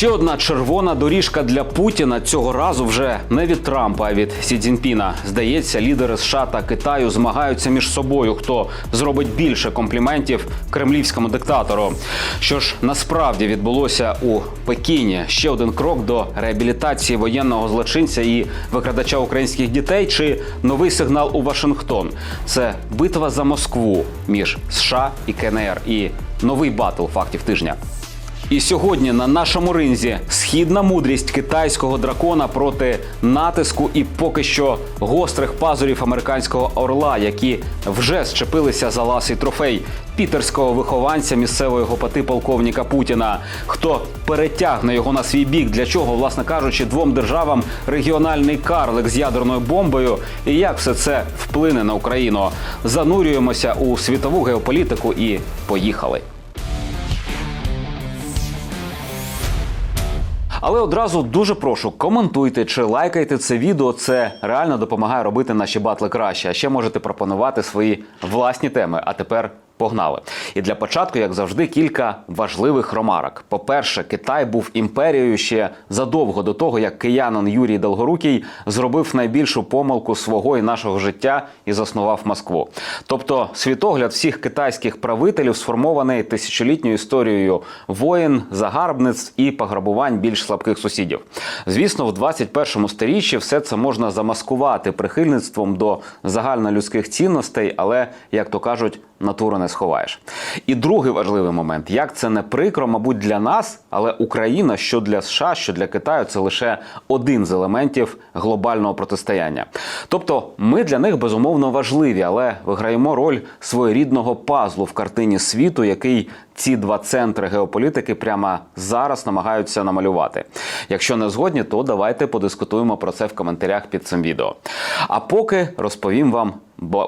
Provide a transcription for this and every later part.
Ще одна червона доріжка для Путіна цього разу вже не від Трампа, а від Сі Цзіньпіна. Здається, лідери США та Китаю змагаються між собою, хто зробить більше компліментів кремлівському диктатору. Що ж насправді відбулося у Пекіні? Ще один крок до реабілітації воєнного злочинця і викрадача українських дітей, чи новий сигнал у Вашингтон? Це битва за Москву між США і КНР і новий батл фактів тижня. І сьогодні на нашому ринзі східна мудрість китайського дракона проти натиску і поки що гострих пазурів американського орла, які вже щепилися за ласий трофей пітерського вихованця місцевої гопати полковника Путіна. Хто перетягне його на свій бік? Для чого, власне кажучи, двом державам регіональний карлик з ядерною бомбою? І як все це вплине на Україну? Занурюємося у світову геополітику і поїхали. Але одразу дуже прошу коментуйте чи лайкайте це відео. Це реально допомагає робити наші батли краще. А ще можете пропонувати свої власні теми. А тепер. Погнали. І для початку, як завжди, кілька важливих ромарок. По-перше, Китай був імперією ще задовго до того, як киянин Юрій Долгорукий зробив найбільшу помилку свого і нашого життя і заснував Москву. Тобто, світогляд всіх китайських правителів сформований тисячолітньою історією воїн, загарбниць і пограбувань більш слабких сусідів. Звісно, в 21 сторіччі все це можна замаскувати прихильництвом до загальнолюдських цінностей, але як то кажуть, натуру не сховаєш. І другий важливий момент: як це не прикро, мабуть, для нас, але Україна, що для США, що для Китаю, це лише один з елементів глобального протистояння. Тобто, ми для них безумовно важливі, але виграємо роль своєрідного пазлу в картині світу, який ці два центри геополітики прямо зараз намагаються намалювати. Якщо не згодні, то давайте подискутуємо про це в коментарях під цим відео. А поки розповім вам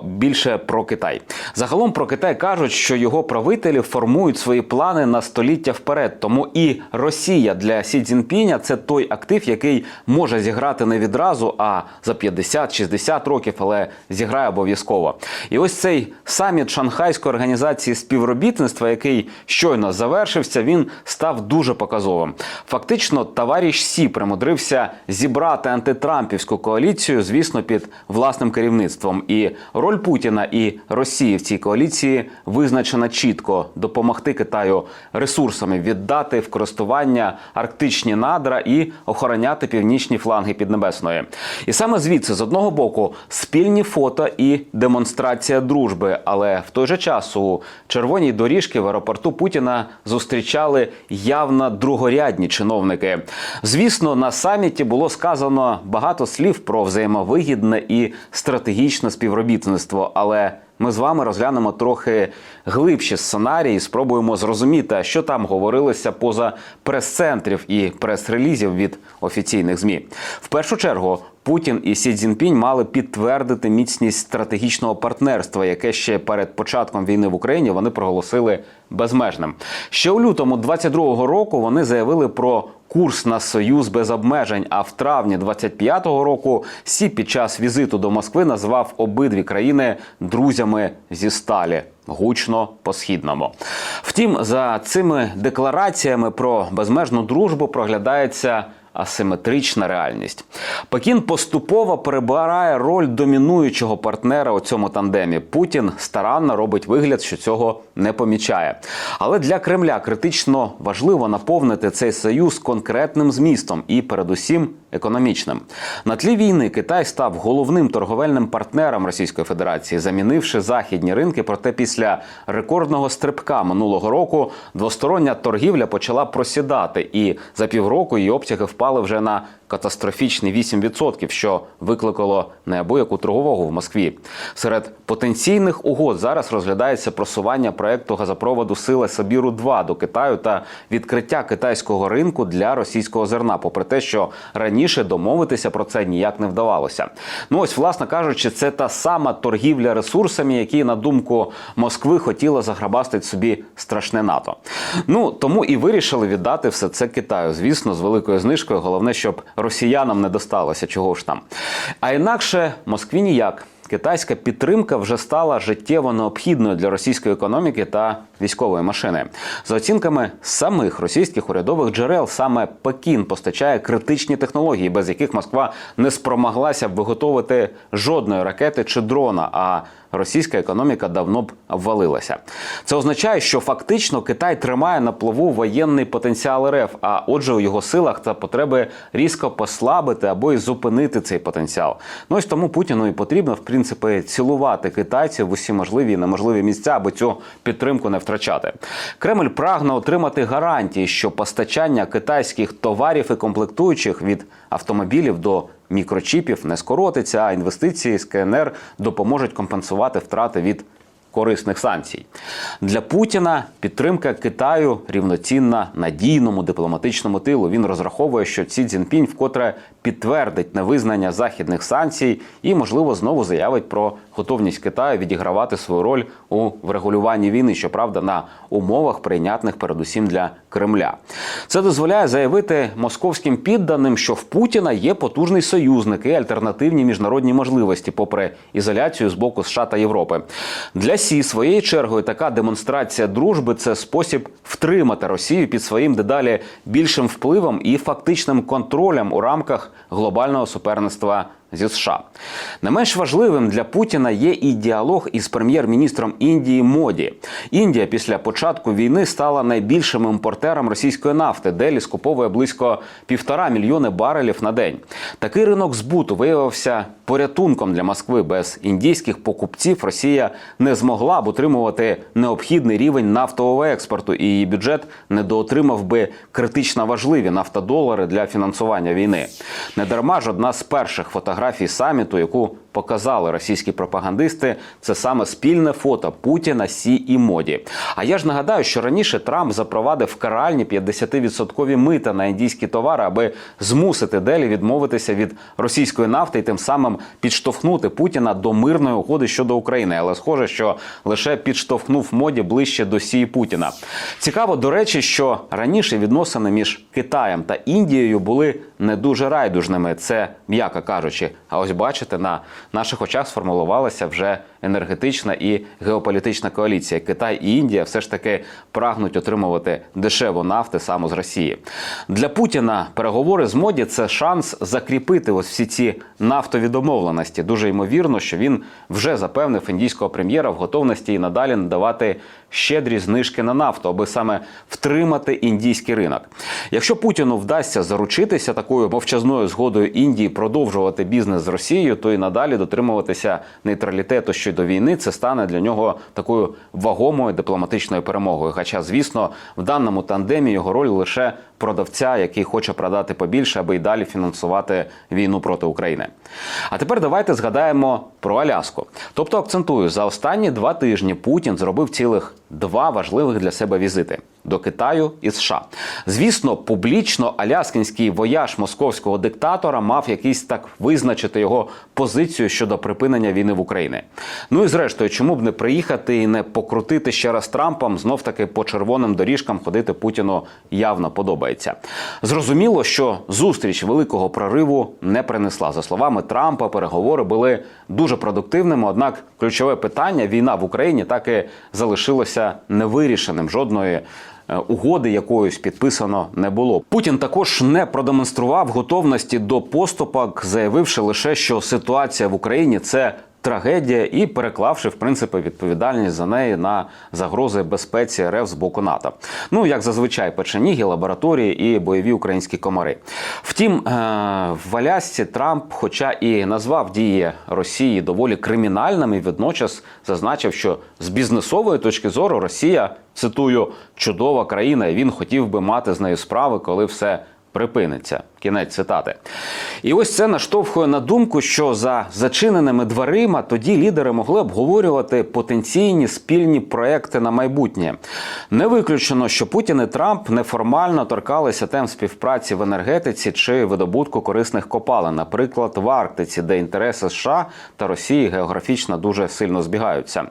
більше про Китай. Загалом про Китай кажуть, що його правителі формують свої плани на століття вперед. Тому і Росія для Сі Цзіньпіня – це той актив, який може зіграти не відразу, а за 50-60 років, але зіграє обов'язково. І ось цей саміт Шанхайської організації співробітництва, який щойно завершився, він став дуже показовим. Фактично, товариш Сі примудрився зібрати антитрампівську коаліцію, звісно, під власним керівництвом. І роль Путіна і Росії в цій коаліції визначена чітко допомогти Китаю ресурсами віддати в користування арктичні надра і охороняти північні фланги Піднебесної. І саме звідси, з одного боку, спільні фото і демонстрація дружби. Але в той же час у червоній доріжці в аеропорту Путіна зустрічали явно другорядні чиновники. Звісно, на саміті було сказано багато слів про взаємовигідне і стратегічне співробітництво, але ми з вами розглянемо трохи глибші сценарії, спробуємо зрозуміти, що там говорилося поза прес-центрів і прес-релізів від офіційних змі. В першу чергу. Путін і Сі Цзіньпінь мали підтвердити міцність стратегічного партнерства, яке ще перед початком війни в Україні вони проголосили безмежним. Ще у лютому 22-го року вони заявили про курс на союз без обмежень. А в травні 25-го року Сі під час візиту до Москви назвав обидві країни друзями зі сталі. Гучно по східному. Втім, за цими деклараціями про безмежну дружбу проглядається асиметрична реальність. Пекін поступово перебирає роль домінуючого партнера у цьому тандемі. Путін старанно робить вигляд, що цього не помічає. Але для Кремля критично важливо наповнити цей союз конкретним змістом і, передусім, економічним. На тлі війни Китай став головним торговельним партнером Російської Федерації, замінивши західні ринки. Проте після рекордного стрибка минулого року двостороння торгівля почала просідати, і за півроку її обсяги впали вже на катастрофічні 8%, що викликало неабияку тривогу в Москві. Серед потенційних угод зараз розглядається просування проекту газопроводу Сила Сабіру 2 до Китаю та відкриття китайського ринку для російського зерна, попри те, що раніше домовитися про це ніяк не вдавалося. Ну ось, власне кажучи, це та сама торгівля ресурсами, які на думку Москви хотіла заграбастити собі страшне НАТО. Ну тому і вирішили віддати все це Китаю. Звісно, з великою знижкою. Головне, щоб росіянам не досталося, чого ж там. А інакше Москві ніяк. китайська підтримка вже стала життєво необхідною для російської економіки та військової машини. За оцінками самих російських урядових джерел, саме Пекін постачає критичні технології, без яких Москва не спромоглася б виготовити жодної ракети чи дрона. А російська економіка давно б обвалилася. Це означає, що фактично Китай тримає на плаву воєнний потенціал РФ. А отже, у його силах та потреби різко послабити або й зупинити цей потенціал. Ну ось тому Путіну і потрібно в принципі цілувати китайців в усі можливі і неможливі місця, аби цю підтримку не втрачати. Кремль прагне отримати гарантії, що постачання китайських товарів і комплектуючих від автомобілів до мікрочіпів не скоротиться, а інвестиції з КНР допоможуть компенсувати втрати від корисних санкцій. Для Путіна підтримка Китаю рівноцінна надійному дипломатичному тилу. Він розраховує, що Ці Цзіньпінь вкотре підтвердить невизнання західних санкцій і, можливо, знову заявить про готовність Китаю відігравати свою роль у врегулюванні війни, щоправда, на умовах прийнятних передусім для Кремля. Це дозволяє заявити московським підданим, що в Путіна є потужний союзник і альтернативні міжнародні можливості, попри ізоляцію з боку США та Європи. Для Сі своєю чергою. Така демонстрація дружби це спосіб втримати Росію під своїм дедалі більшим впливом і фактичним контролем у рамках глобального суперництва зі США. Не менш важливим для Путіна є і діалог із прем'єр-міністром Індії Моді. Індія після початку війни стала найбільшим імпортером російської нафти, Делі скуповує близько півтора мільйони барелів на день. Такий ринок збуту виявився порятунком для Москви. Без індійських покупців Росія не змогла б утримувати необхідний рівень нафтового експорту, і її бюджет недоотримав би критично важливі нафтодолари для фінансування війни. Недарма ж одна з перших фотографій саміту, яку показали російські пропагандисти, це саме спільне фото Путіна, Сі і моді. А я ж нагадаю, що раніше Трамп запровадив каральні 50% мита на індійські товари, аби змусити Делі відмовитися від російської нафти і тим самим підштовхнути Путіна до мирної угоди щодо України. Але схоже, що лише підштовхнув моді ближче до Сі і Путіна. Цікаво, до речі, що раніше відносини між Китаєм та Індією були не дуже райдужними. Це м'яко кажучи. А ось бачите, на наших очах сформулувалася вже енергетична і геополітична коаліція. Китай і Індія все ж таки прагнуть отримувати дешеву нафти саме з Росії. Для Путіна переговори з моді це шанс закріпити ось всі ці нафтові домовленості. Дуже ймовірно, що він вже запевнив індійського прем'єра в готовності і надалі надавати щедрі знижки на нафту, аби саме втримати індійський ринок. Якщо Путіну вдасться заручитися такою мовчазною згодою Індії продовжувати бізнес з Росією, то і надалі дотримуватися нейтралітету щодо війни, це стане для нього такою вагомою дипломатичною перемогою. Хоча, звісно, в даному тандемі його роль лише продавця, який хоче продати побільше, аби й далі фінансувати війну проти України. А тепер давайте згадаємо про Аляску. Тобто акцентую, за останні два тижні Путін зробив цілих два важливих для себе візити до Китаю і США. Звісно, публічно аляскінський вояж московського диктатора мав якийсь так визначити його позицію щодо припинення війни в Україні. Ну і зрештою, чому б не приїхати і не покрутити ще раз Трампом, знов таки по червоним доріжкам ходити Путіну явно подобається. Зрозуміло, що зустріч великого прориву не принесла. За словами Трампа, переговори були дуже продуктивними. Однак ключове питання війна в Україні так і залишилося невирішеним. Жодної е, угоди якоюсь підписано не було. Путін також не продемонстрував готовності до поступок, заявивши лише, що ситуація в Україні це. Трагедія і переклавши в принципі відповідальність за неї на загрози безпеці РФ з боку НАТО. Ну як зазвичай, печеніги, лабораторії і бойові українські комари. Втім, е, в Алясці Трамп, хоча і назвав дії Росії доволі кримінальними, водночас зазначив, що з бізнесової точки зору Росія цитую чудова країна, і він хотів би мати з нею справи, коли все припиниться. Кінець цитати. І ось це наштовхує на думку, що за зачиненими дверима тоді лідери могли обговорювати потенційні спільні проекти на майбутнє. Не виключено, що Путін і Трамп неформально торкалися тем співпраці в енергетиці чи видобутку корисних копалин, наприклад, в Арктиці, де інтереси США та Росії географічно дуже сильно збігаються.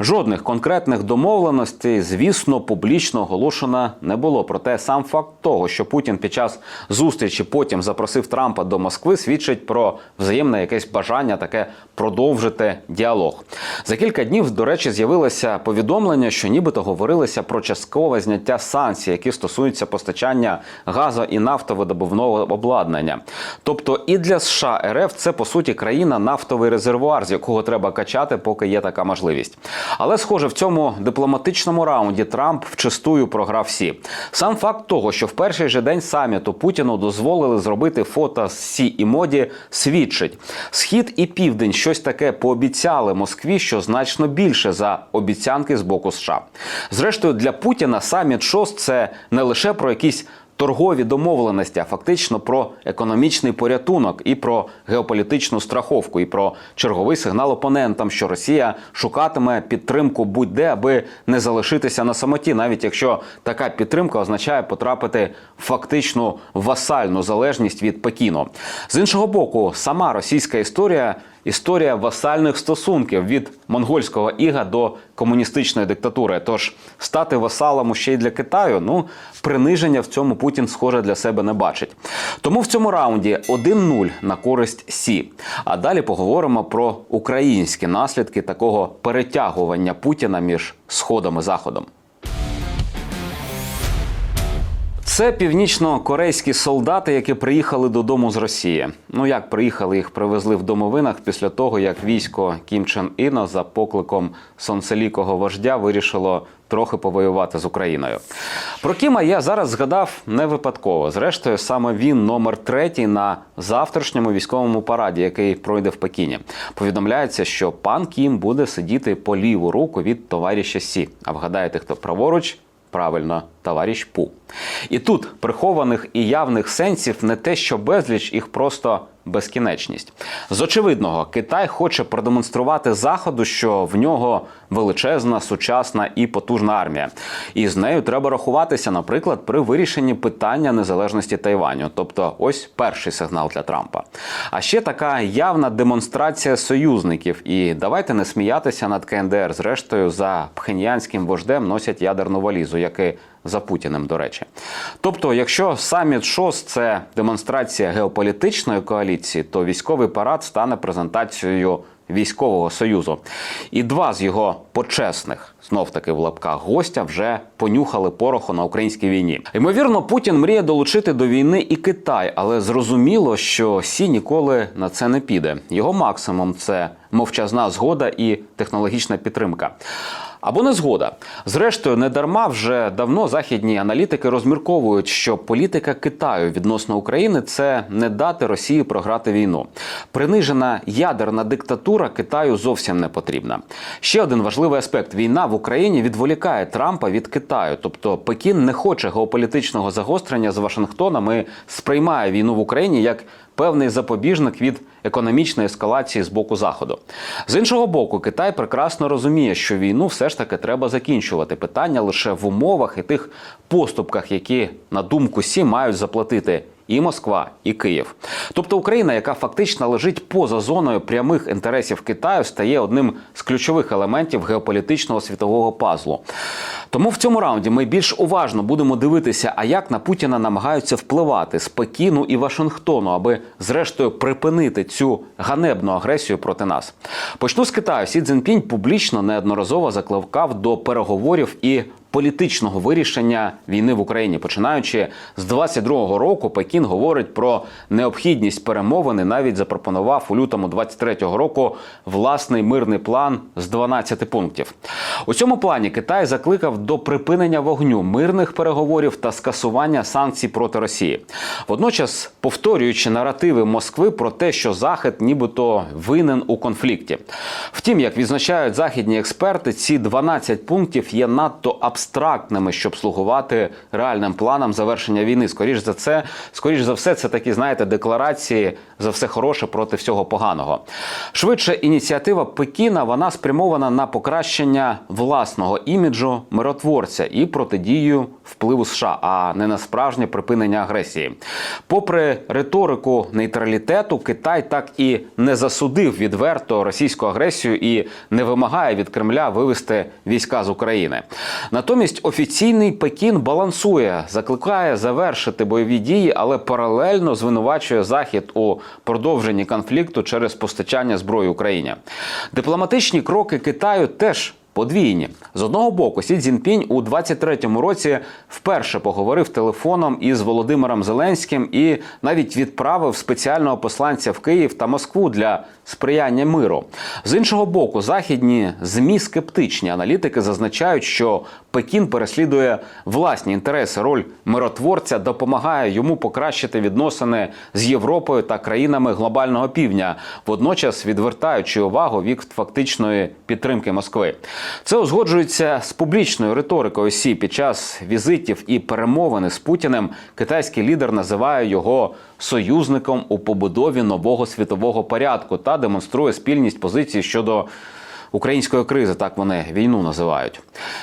Жодних конкретних домовленостей, звісно, публічно оголошено не було. Проте сам факт того, що Путін під час зустрічі потім запросив Трампа до Москви, свідчить про взаємне якесь бажання таке продовжити діалог. За кілька днів, до речі, з'явилося повідомлення, що нібито говорилося про часткове зняття санкцій, які стосуються постачання газу і нафтовидобувного обладнання. Тобто і для США РФ це по суті країна нафтовий резервуар, з якого треба качати, поки є така можливість. Але схоже, в цьому дипломатичному раунді Трамп вчистую програв всі. Сам факт того, що в перший же день саміту Путіну дозволили зробити фото з Сі і моді, свідчить схід і південь щось таке пообіцяли Москві, що значно більше за обіцянки з боку США. Зрештою, для Путіна саміт ШОС – це не лише про якісь торгові домовленості, а фактично про економічний порятунок і про геополітичну страховку, і про черговий сигнал опонентам, що Росія шукатиме підтримку будь-де, аби не залишитися на самоті, навіть якщо така підтримка означає потрапити в фактичну васальну залежність від Пекіну. З іншого боку, сама російська історія. Історія васальних стосунків від монгольського іга до комуністичної диктатури. Тож стати васалом ще й для Китаю, ну приниження в цьому Путін схоже для себе не бачить. Тому в цьому раунді 1-0 на користь Сі. А далі поговоримо про українські наслідки такого перетягування Путіна між сходом і заходом. Це північно-корейські солдати, які приїхали додому з Росії. Ну як приїхали, їх привезли в домовинах після того, як військо Кім Чен Іна за покликом сонцелікого вождя вирішило трохи повоювати з Україною. Про Кіма я зараз згадав не випадково. Зрештою, саме він номер третій на завтрашньому військовому параді, який пройде в Пекіні. Повідомляється, що пан Кім буде сидіти по ліву руку від товариша Сі. А вгадаєте, хто праворуч? Правильно, товариш Пу. І тут прихованих і явних сенсів не те, що безліч, їх просто безкінечність. З очевидного, Китай хоче продемонструвати заходу, що в нього величезна, сучасна і потужна армія. І з нею треба рахуватися, наприклад, при вирішенні питання незалежності Тайваню. Тобто, ось перший сигнал для Трампа. А ще така явна демонстрація союзників. І давайте не сміятися над КНДР. Зрештою, за пхеньянським вождем носять ядерну валізу, як і за Путіним, до речі. Тобто, якщо саміт ШОС це демонстрація геополітичної коаліції, то військовий парад стане презентацією військового союзу. І два з його почесних, знов таки в лапках гостя, вже понюхали пороху на українській війні. Ймовірно, Путін мріє долучити до війни і Китай, але зрозуміло, що Сі ніколи на це не піде. Його максимум це мовчазна згода і технологічна підтримка. Або не згода. Зрештою, не дарма вже давно західні аналітики розмірковують, що політика Китаю відносно України це не дати Росії програти війну. Принижена ядерна диктатура Китаю зовсім не потрібна. Ще один важливий аспект: війна в Україні відволікає Трампа від Китаю, тобто Пекін не хоче геополітичного загострення з Вашингтоном і сприймає війну в Україні як певний запобіжник від економічної ескалації з боку заходу. З іншого боку, Китай прекрасно розуміє, що війну все ж таки треба закінчувати. Питання лише в умовах і тих поступках, які на думку Сі мають заплатити. І Москва, і Київ, тобто Україна, яка фактично лежить поза зоною прямих інтересів Китаю, стає одним з ключових елементів геополітичного світового пазлу. Тому в цьому раунді ми більш уважно будемо дивитися, а як на Путіна намагаються впливати з Пекіну і Вашингтону, аби зрештою припинити цю ганебну агресію проти нас. Почну з Китаю. Сі Цзіньпінь публічно неодноразово закликав до переговорів і політичного вирішення війни в Україні. Починаючи з 22-го року, Пекін говорить про необхідність перемовини. Навіть запропонував у лютому 23-го року власний мирний план з 12 пунктів. У цьому плані Китай закликав до припинення вогню мирних переговорів та скасування санкцій проти Росії. Водночас повторюючи наративи Москви про те, що Захід нібито винен у конфлікті. Втім, як відзначають західні експерти, ці 12 пунктів є надто абстрактними, щоб слугувати реальним планам завершення війни. Скоріш за це, скоріш за все, це такі, знаєте, декларації за все хороше проти всього поганого. Швидше ініціатива Пекіна вона спрямована на покращення власного іміджу миротворця і протидію впливу США, а не на справжнє припинення агресії. Попри риторику нейтралітету, Китай так і не засудив відверто російську агресію і не вимагає від Кремля вивести війська з України. Натомість Натомість офіційний Пекін балансує, закликає завершити бойові дії, але паралельно звинувачує Захід у продовженні конфлікту через постачання зброї Україні. Дипломатичні кроки Китаю теж. Подвійні з одного боку, Сі Цзіньпінь у 23-му році вперше поговорив телефоном із Володимиром Зеленським і навіть відправив спеціального посланця в Київ та Москву для сприяння миру. З іншого боку, західні змі скептичні аналітики зазначають, що Пекін переслідує власні інтереси. Роль миротворця допомагає йому покращити відносини з Європою та країнами глобального півдня, водночас відвертаючи увагу від фактичної підтримки Москви. Це узгоджується з публічною риторикою Сі під час візитів і перемовини з Путіним. Китайський лідер називає його союзником у побудові нового світового порядку та демонструє спільність позиції щодо. Української кризи, так вони війну називають.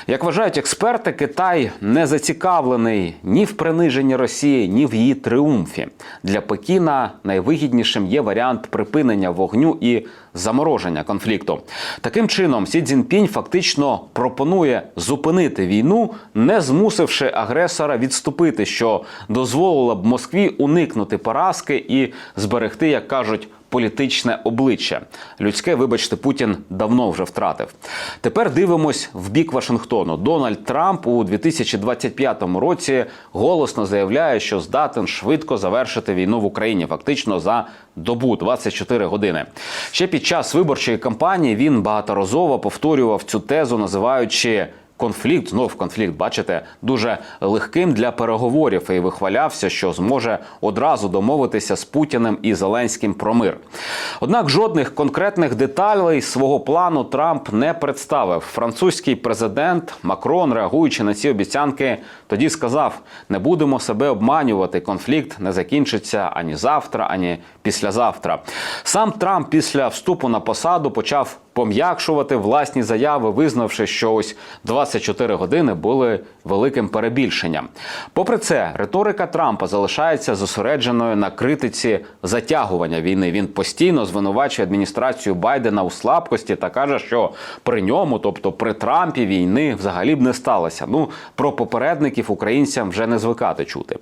Як вважають експерти, Китай не зацікавлений ні в приниженні Росії, ні в її тріумфі. Для Пекіна найвигіднішим є варіант припинення вогню і замороження конфлікту. Таким чином, Сі Цзіньпінь фактично пропонує зупинити війну, не змусивши агресора відступити, що дозволило б Москві уникнути поразки і зберегти, як кажуть, політичне обличчя. Людське, вибачте, Путін давно вже втратив. Тепер дивимось в бік Вашингтону. Дональд Трамп у 2025 році голосно заявляє, що здатен швидко завершити війну в Україні, фактично за добу 24 години. Ще під час виборчої кампанії він багаторазово повторював цю тезу, називаючи. Конфлікт, знов конфлікт, бачите, дуже легким для переговорів і вихвалявся, що зможе одразу домовитися з Путіним і Зеленським про мир. Однак жодних конкретних деталей свого плану Трамп не представив. Французький президент Макрон, реагуючи на ці обіцянки, тоді сказав: не будемо себе обманювати. Конфлікт не закінчиться ані завтра, ані післязавтра. Сам Трамп після вступу на посаду почав пом'якшувати власні заяви, визнавши, що ось 24 години були великим перебільшенням. Попри це, риторика Трампа залишається зосередженою на критиці затягування війни. Він постійно звинувачує адміністрацію Байдена у слабкості та каже, що при ньому, тобто при Трампі, війни взагалі б не сталося. Ну про попередників українцям вже не звикати чути.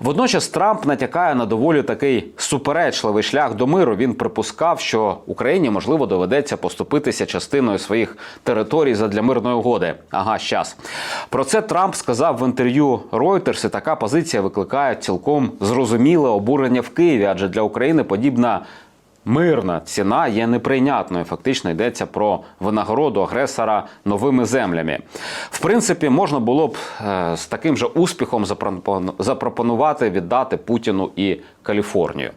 Водночас Трамп натякає на доволі такий суперечливий шлях до миру. Він припускав, що Україні можливо доведеться поступитися частиною своїх територій задля мирної угоди. Ага, щас. Про це Трамп сказав в інтерв'ю Reuters, і Така позиція викликає цілком зрозуміле обурення в Києві, адже для України подібна. Мирна ціна є неприйнятною. Фактично йдеться про винагороду агресора новими землями. В принципі, можна було б е, з таким же успіхом запропону- запропонувати віддати Путіну і Каліфорнію.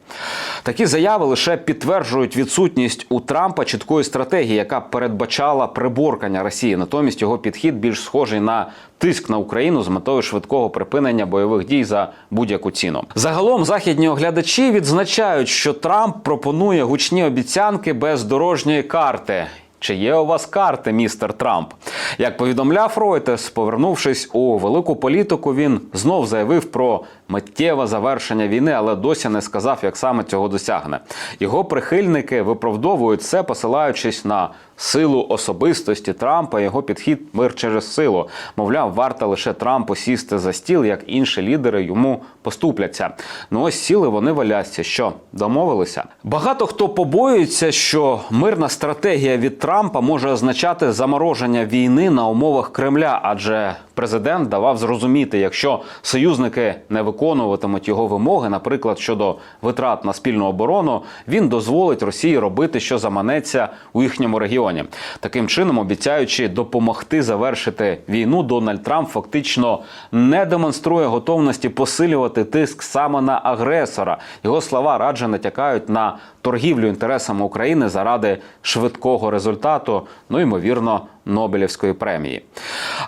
Такі заяви лише підтверджують відсутність у Трампа чіткої стратегії, яка передбачала приборкання Росії. Натомість його підхід більш схожий на тиск на Україну з метою швидкого припинення бойових дій за будь-яку ціну. Загалом західні оглядачі відзначають, що Трамп пропонує гучні обіцянки без дорожньої карти. Чи є у вас карти, містер Трамп? Як повідомляв Reuters, повернувшись у велику політику, він знов заявив про миттєве завершення війни, але досі не сказав, як саме цього досягне. Його прихильники виправдовують це, посилаючись на силу особистості Трампа, його підхід мир через силу. Мовляв, варто лише Трампу сісти за стіл, як інші лідери йому поступляться. Ну ось сіли вони валяться. Що домовилися? Багато хто побоюється, що мирна стратегія від Трампа може означати замороження війни на умовах Кремля, адже президент давав зрозуміти, якщо союзники не виконуватимуть його вимоги, наприклад, щодо витрат на спільну оборону, він дозволить Росії робити, що заманеться у їхньому регіоні. Таким чином, обіцяючи допомогти завершити війну, Дональд Трамп фактично не демонструє готовності посилювати тиск саме на агресора. Його слова радше натякають на торгівлю інтересами України заради швидкого результату, ну ймовірно. Нобелівської премії.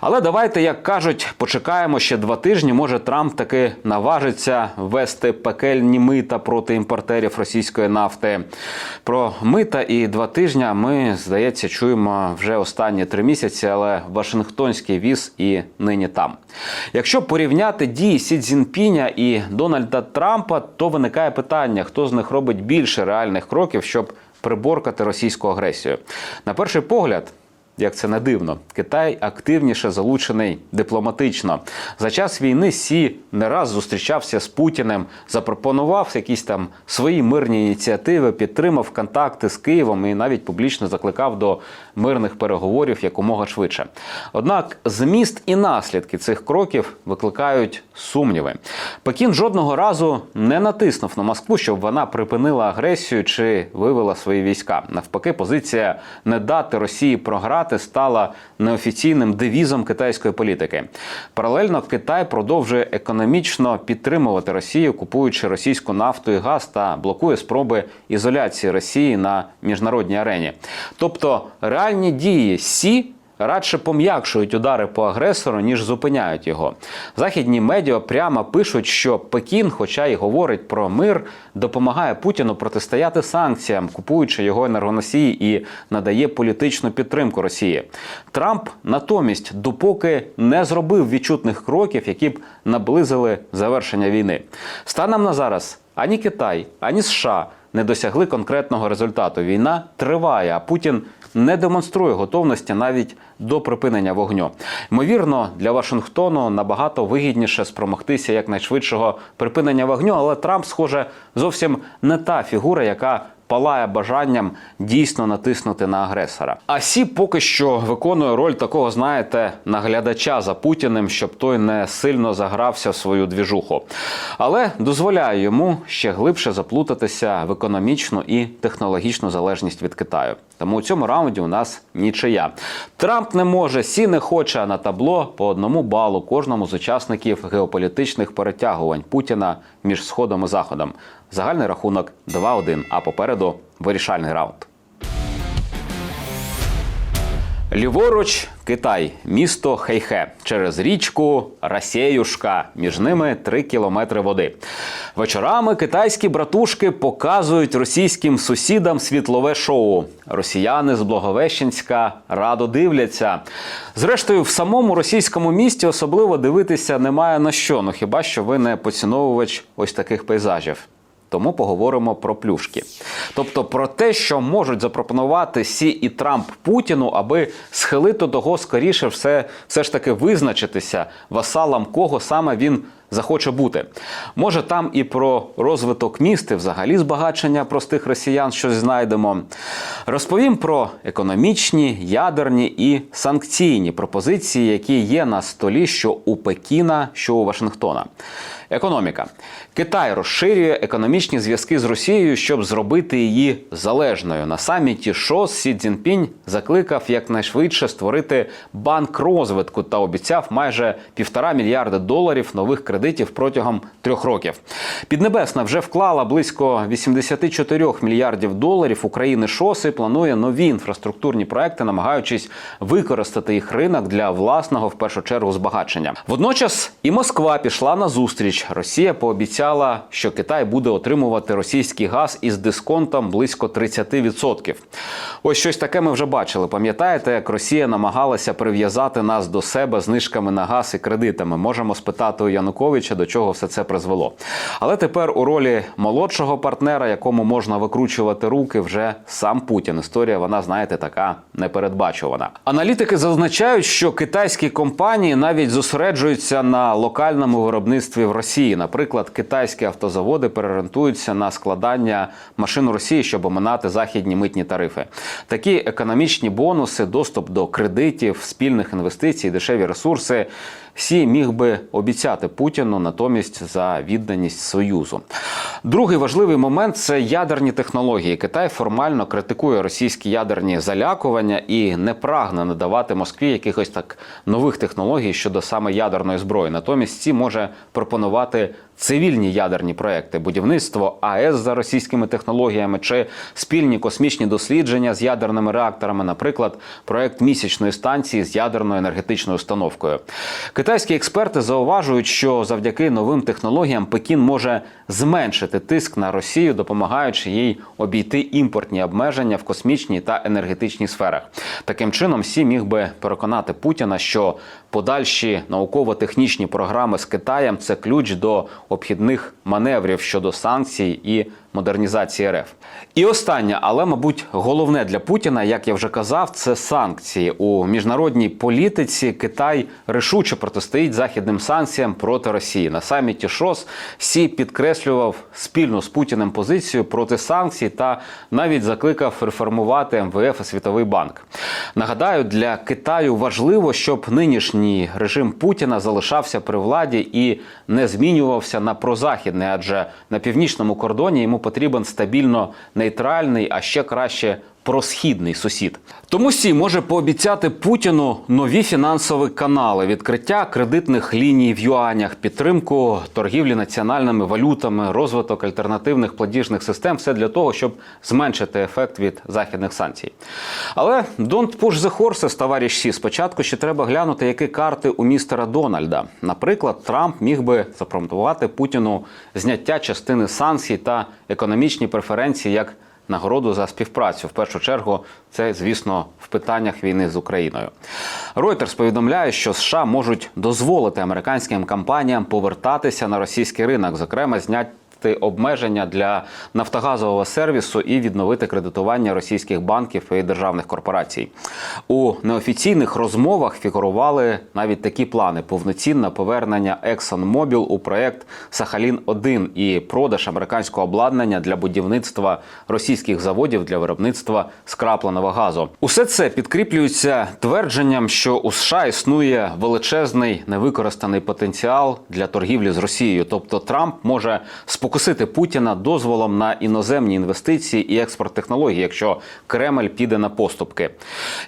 Але давайте, як кажуть, почекаємо ще два тижні. Може, Трамп таки наважиться ввести пекельні мита проти імпортерів російської нафти. Про мита і два тижні ми, здається, чуємо вже останні три місяці, але Вашингтонський віз і нині там. Якщо порівняти дії Сі Цзіньпіня і Дональда Трампа, то виникає питання, хто з них робить більше реальних кроків, щоб приборкати російську агресію. На перший погляд. Як це не дивно, Китай активніше залучений дипломатично. За час війни Сі не раз зустрічався з Путіним, запропонував якісь там свої мирні ініціативи, підтримав контакти з Києвом і навіть публічно закликав до мирних переговорів якомога швидше. Однак зміст і наслідки цих кроків викликають сумніви. Пекін жодного разу не натиснув на Москву, щоб вона припинила агресію чи вивела свої війська. Навпаки, позиція не дати Росії програти стала неофіційним девізом китайської політики. Паралельно Китай продовжує економічно підтримувати Росію, купуючи російську нафту і газ та блокує спроби ізоляції Росії на міжнародній арені. Тобто реальні дії Сі радше пом'якшують удари по агресору, ніж зупиняють його. Західні медіа прямо пишуть, що Пекін, хоча й говорить про мир, допомагає Путіну протистояти санкціям, купуючи його енергоносії і надає політичну підтримку Росії. Трамп натомість допоки не зробив відчутних кроків, які б наблизили завершення війни. Станом на зараз ані Китай, ані США не досягли конкретного результату. Війна триває, а Путін не демонструє готовності навіть до припинення вогню. Ймовірно, для Вашингтону набагато вигідніше спромогтися якнайшвидшого припинення вогню, але Трамп, схоже, зовсім не та фігура, яка палає бажанням дійсно натиснути на агресора. А Сі поки що виконує роль такого, знаєте, наглядача за Путіним, щоб той не сильно загрався в свою двіжуху. Але дозволяє йому ще глибше заплутатися в економічну і технологічну залежність від Китаю. Тому у цьому раунді у нас нічия. Трамп не може, Сі не хоче на табло по одному балу кожному з учасників геополітичних перетягувань Путіна між сходом і заходом. Загальний рахунок 2-1, а попереду вирішальний раунд. Ліворуч Китай, місто Хейхе. Через річку Расєюшка. Між ними 3 кілометри води. Вечорами китайські братушки показують російським сусідам світлове шоу. Росіяни з Благовещенська радо дивляться. Зрештою, в самому російському місті особливо дивитися немає на що. Ну хіба що ви не поціновувач ось таких пейзажів. Тому поговоримо про плюшки, тобто про те, що можуть запропонувати Сі і Трамп Путіну, аби схилити того скоріше, все, все ж таки визначитися васалом кого саме він захоче бути. Може, там і про розвиток міст, і взагалі збагачення простих росіян щось знайдемо. Розповім про економічні, ядерні і санкційні пропозиції, які є на столі, що у Пекіна, що у Вашингтона. Економіка. Китай розширює економічні зв'язки з Росією, щоб зробити її залежною. На саміті ШОС Сі Цзіньпінь закликав якнайшвидше створити банк розвитку та обіцяв майже півтора мільярда доларів нових кредитів протягом трьох років. Піднебесна вже вклала близько 84 мільярдів доларів. України ШОС і планує нові інфраструктурні проекти, намагаючись використати їх ринок для власного в першу чергу збагачення. Водночас і Москва пішла на зустріч. Росія пообіцяла, що Китай буде отримувати російський газ із дисконтом близько 30%. Ось щось таке ми вже бачили. Пам'ятаєте, як Росія намагалася прив'язати нас до себе знижками на газ і кредитами? Можемо спитати у Януковича, до чого все це призвело. Але тепер у ролі молодшого партнера, якому можна викручувати руки, вже сам Путін. Історія вона, знаєте, така непередбачувана. Аналітики зазначають, що китайські компанії навіть зосереджуються на локальному виробництві в Росії. Наприклад, китайські автозаводи переорієнтуються на складання машин Росії, щоб оминати західні митні тарифи. Такі економічні бонуси, доступ до кредитів, спільних інвестицій, дешеві ресурси. Сі міг би обіцяти Путіну натомість за відданість союзу. Другий важливий момент це ядерні технології. Китай формально критикує російські ядерні залякування і не прагне надавати Москві якихось так нових технологій щодо саме ядерної зброї. Натомість Сі може пропонувати цивільні ядерні проекти, будівництво АЕС за російськими технологіями чи спільні космічні дослідження з ядерними реакторами, наприклад, проект місячної станції з ядерною енергетичною установкою. Китайські експерти зауважують, що завдяки новим технологіям Пекін може зменшити тиск на Росію, допомагаючи їй обійти імпортні обмеження в космічній та енергетичній сферах. Таким чином, Сі міг би переконати Путіна, що подальші науково-технічні програми з Китаєм це ключ до обхідних маневрів щодо санкцій і модернізації РФ. І останнє, але мабуть, головне для Путіна, як я вже казав, це санкції у міжнародній політиці. Китай рішуче протистоїть західним санкціям проти Росії. На саміті ШОС Сі підкреслював спільну з Путіним позицію проти санкцій та навіть закликав реформувати МВФ і Світовий банк. Нагадаю, для Китаю важливо, щоб нинішній режим Путіна залишався при владі і не змінювався на прозахідний, адже на північному кордоні йому потрібен стабільно нейтральний, а ще краще просхідний сусід. Тому Сі може пообіцяти Путіну нові фінансові канали, відкриття кредитних ліній в юанях, підтримку торгівлі національними валютами, розвиток альтернативних платіжних систем все для того, щоб зменшити ефект від західних санкцій. Але don't push the horses, товариш Сі. Спочатку ще треба глянути, які карти у містера Дональда. Наприклад, Трамп міг би запропонувати Путіну зняття частини санкцій та економічні преференції як нагороду за співпрацю. В першу чергу, це, звісно, в питаннях війни з Україною. Reuters повідомляє, що США можуть дозволити американським компаніям повертатися на російський ринок, зокрема, зняти обмеження для нафтогазового сервісу і відновити кредитування російських банків і державних корпорацій. У неофіційних розмовах фігурували навіть такі плани: повноцінне повернення ExxonMobil у проект Сахалін 1 і продаж американського обладнання для будівництва російських заводів для виробництва скрапленого газу. Усе це підкріплюється твердженням, що у США існує величезний невикористаний потенціал для торгівлі з Росією. Тобто Трамп може спокусити Путіна дозволом на іноземні інвестиції і експорт технологій, якщо Кремль піде на поступки.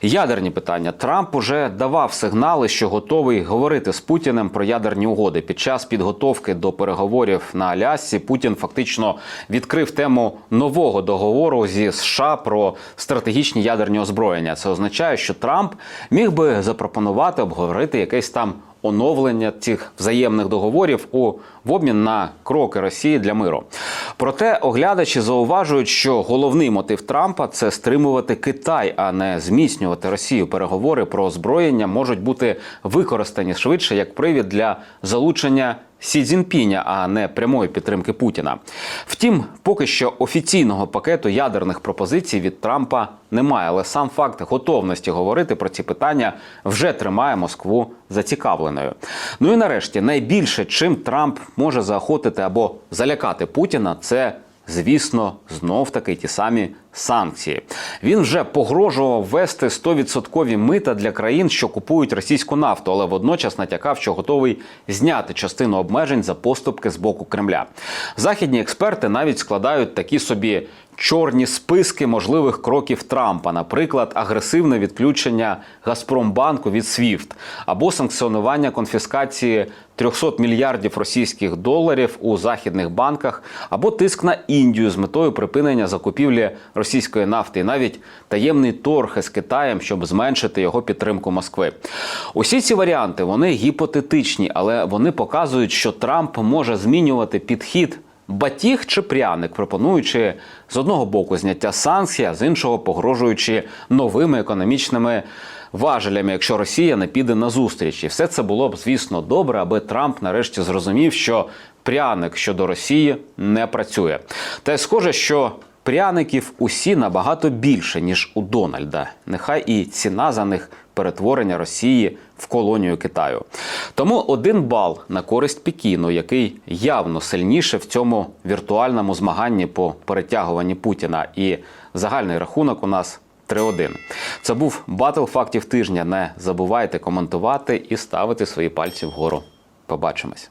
Ядерні питання Трамп уже давав сигнали, що готовий говорити з Путіним про ядерні угоди. Під час підготовки до переговорів на Алясці Путін фактично відкрив тему нового договору зі США про стратегічні ядерні озброєння. Це означає, що Трамп міг би запропонувати обговорити якесь там оновлення цих взаємних договорів у в обмін на кроки Росії для миру. Проте оглядачі зауважують, що головний мотив Трампа це стримувати Китай, а не зміцнювати Росію. Переговори про озброєння можуть бути використані швидше як привід для залучення. Сі Цзіньпіня, а не прямої підтримки Путіна. Втім, поки що офіційного пакету ядерних пропозицій від Трампа немає, але сам факт готовності говорити про ці питання вже тримає Москву зацікавленою. Ну і нарешті найбільше, чим Трамп може заохотити або залякати Путіна, це звісно, знов таки ті самі санкції. Він вже погрожував ввести 100% мита для країн, що купують російську нафту, але водночас натякав, що готовий зняти частину обмежень за поступки з боку Кремля. Західні експерти навіть складають такі собі. Чорні списки можливих кроків Трампа, наприклад, агресивне відключення Газпромбанку від SWIFT або санкціонування конфіскації 300 мільярдів російських доларів у західних банках, або тиск на Індію з метою припинення закупівлі російської нафти, і навіть таємний торг із Китаєм, щоб зменшити його підтримку Москви. Усі ці варіанти вони гіпотетичні, але вони показують, що Трамп може змінювати підхід. Батіг чи пряник, пропонуючи з одного боку зняття санкцій, а з іншого погрожуючи новими економічними важелями, якщо Росія не піде на зустріч. І все це було б, звісно, добре, аби Трамп нарешті зрозумів, що пряник щодо Росії не працює. Та й схоже, що пряників усі набагато більше ніж у Дональда. Нехай і ціна за них перетворення Росії в колонію Китаю. Тому один бал на користь Пекіну, який явно сильніше в цьому віртуальному змаганні по перетягуванні Путіна. І загальний рахунок у нас 3-1. Це був батл фактів тижня. Не забувайте коментувати і ставити свої пальці вгору. Побачимось.